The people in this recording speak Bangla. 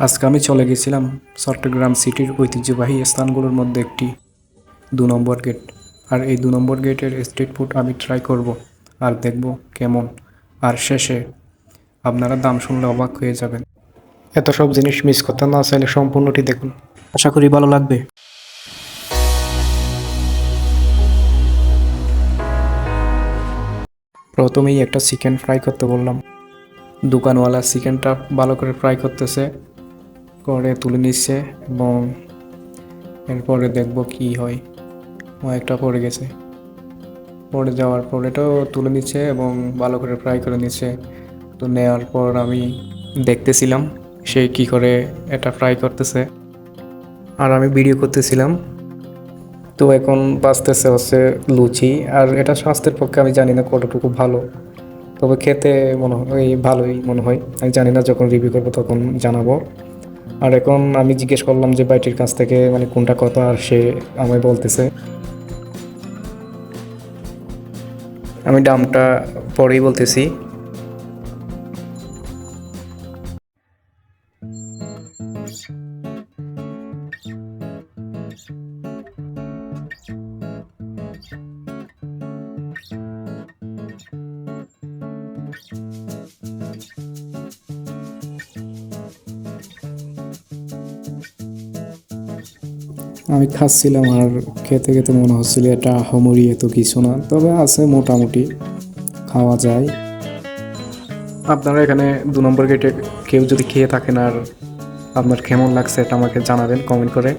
আজকে আমি চলে গেছিলাম চট্টগ্রাম সিটির ঐতিহ্যবাহী স্থানগুলোর মধ্যে একটি। দু নম্বর গেট। আর এই দু নম্বর গেটের স্ট্রিট ফুড আমি ট্রাই করব আর দেখব কেমন। আর শেষে আপনারা দাম শুনলে অবাক হয়ে যাবেন। এত সব জিনিস মিস করতে না চাইলে সম্পূর্ণটি দেখুন। আশা করি ভালো লাগবে। প্রথমেই একটা চিকেন ফ্রাই করতে বললাম। দোকানওয়ালা চিকেনটা ভালো করে ফ্রাই করতেছে। করে, তুলে নিচ্ছে এবং এরপরে দেখব কি হয়। ও একটা পড়ে গেছে। পড়ে যাওয়ার পর এটাও তুলে নিচ্ছে এবং ভালো করে ফ্রাই করে নিচ্ছে। তো নেওয়ার পর আমি দেখতেছিলাম সে কি করে এটা ফ্রাই করতেছে। আর আমি ভিডিও করতেছিলাম। তো এখন বাঁচতেছে হচ্ছে লুচি। আর এটা স্বাস্থ্যের পক্ষে আমি জানি না কতটুকু ভালো। তবে খেতে মনে হয়, ভালোই মনে হয়। আমি জানি না, যখন রিভিউ করব তখন জানাব। আর এখন আমি জিজ্ঞেস করলাম যে বাইটির কাছ থেকে মানে কোনটা কত, আর সে আমায় বলতেছে। আমি দামটা পরেই বলতেছি। আমি খাচ্ছিলাম আর খেতে খেতে মনে হচ্ছিল এটা হমরি এত কিছু না। তবে আছে মোটামুটি, খাওয়া যায়। আপনারা এখানে দু নম্বর গেটে কেউ যদি খেয়ে থাকেন আর আপনার কেমন লাগছে এটা আমাকে জানাবেন কমেন্ট করে।